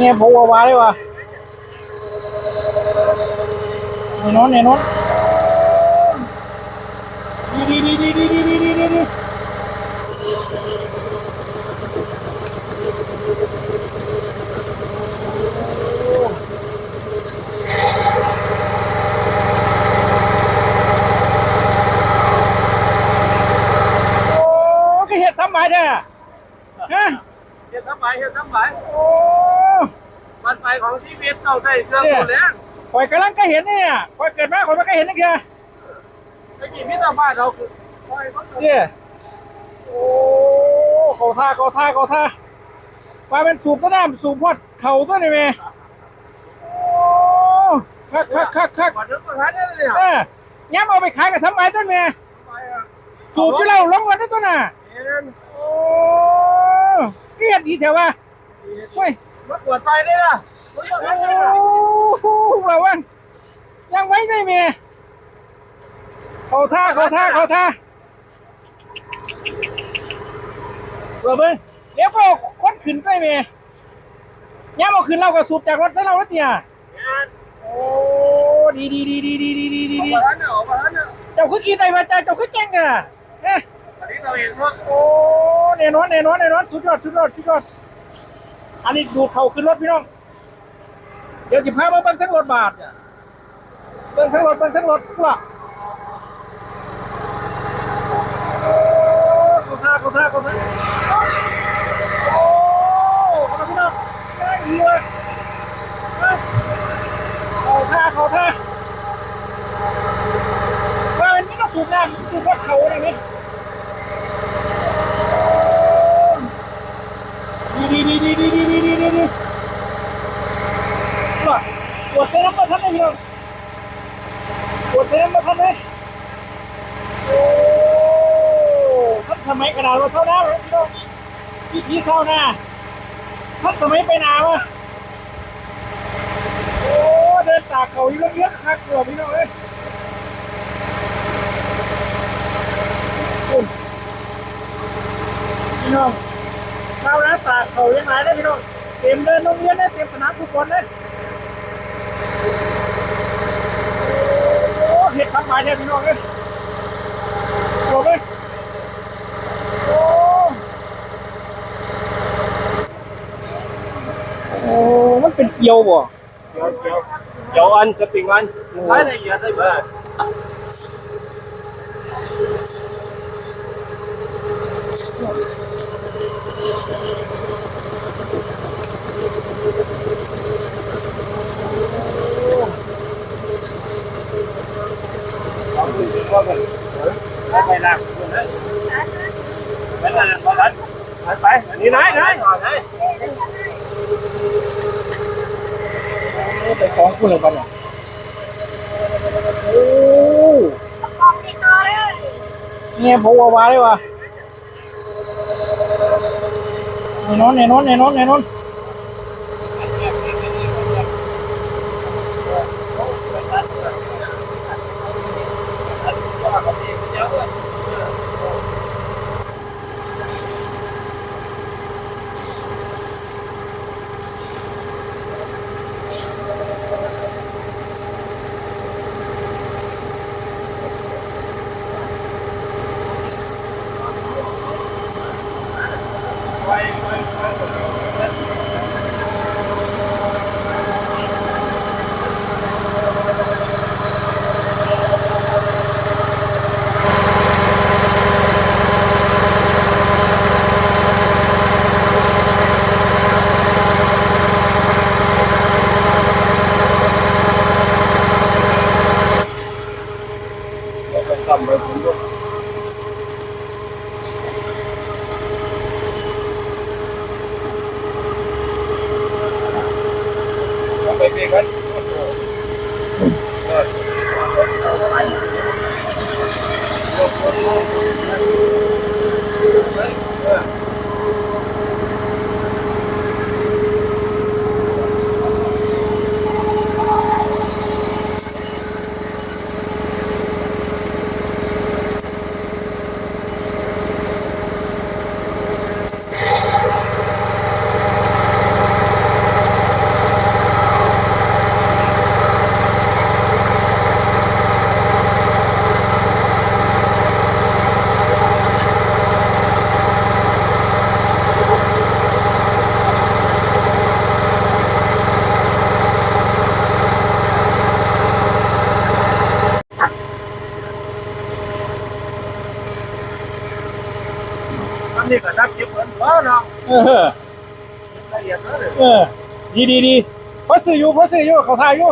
เนี่ยผมว่าวาเลยวะแน่นอนแน่นอนดีดีดีดีดีดีดีดีดีโอ้ก็เห็ดทำไมเด้อฮะเฮ็ดทำไมเฮ็ดทำไมโอ้มันไปของชีวิตต้องใช้เครื่องมือแรงข่อยกำลังก็เห็นเนี่ยข่อยเกิดมาข่อยไม่เคยเห็นนักเดียวตะกี้มิตรบ้านเราคือคอยเขาเนี่ยโอ้เขาท่าเขาท่าเขาท่ามาเป็นสูบต้นน้ำสูบพอดเข่าตัวนี่แม่โอ้คักคักคักคักก่อนนึกว่าทันได้เลยเออย้ำเอาไปขายกับทำไมต้นแม่สูบที่เราลงวันได้ต้นน่ะโอ้เกลียดดีแถวว่าเฮ้ย รถปวดไม่ปวดไฟได้ล่ะโอ้เราว่ายังไว้ได้ม่เขาท่าเขาท่าเขาท่าเราเบิ้งเดี๋ยวก็คนขึ้นไปแม่ย้ำเอาขึ้นเราก็สูบจากรถซะเรารถเนี่ยโอ้ดีดีดีดีดีดีดีดีดีเนออกมาแล้วเนี่ยเจ้าคือกินได้มาจ้าเจ้าคือแกงอะเอ๊ะอันนี้เราเองรถโอ้แน่นอนแน่นอนแน่นอนสุดยอดสุดยอดสุดยอด อันนี้ดูเขาขึ้นรถพี่น้อง เดี๋ยวจะพามาเบิ้งทั้งรถบาทเนี่ยเบิ้งทั้งรถเบิ้งทั้งรถกูละกูท่าเขาท่าเขาท่าโอ้เอาพี่น้องได้ดีว่ะเอาเขาท่าเขาท่าว่ามันนี่ก็สูบน้ำสูบวัดเขาอะไรไหมดีดีดีดีดี ini. Wah, buat saya apa sana ni? Buat saya apa sana? Oh, kan sampai ke dalam sauna, kan? Ini sauna. Kan sampai ke dalam. โอ้เดินตากเขาเยอะแยะคักเกือบพี่น้องเอ้ยพี่น้องเราแล้วตากเขายังไงได้พี่น้อง เต็มเดินโรงเรียนได้เต็มสนามฟุตบอลเลยโอ้เห็ดทำมาเนี่ยพี่น้องเลยจบเลยโอ้โอ้มันเป็นเกียวบ่เดี๋ยวเดี๋ยวเดี๋ยวอันจะปิงอันใช้ละเอียดได้ไหมเอาดูสิว่ากันไปไป ลากคนนั้นไปนั่นไปนั่นไปไปอันนี้ไหนไหนไหนไปฟ้องคุณเลยกันเนี่ยโอ้เนี่ยผมว่าวาเลยวะแน่นอนแน่นอนแน่นนแน่นอน cầm với cuốn dụng Hãy subscribe cho kênh Ghiền Mì Gõ อันนี้ก็ทับเก็บเงินหัวเนาะเออละเอียดเลยเออดีดีดีพอซื้ออยู่พอซื้ออยู่เขาทายอยู่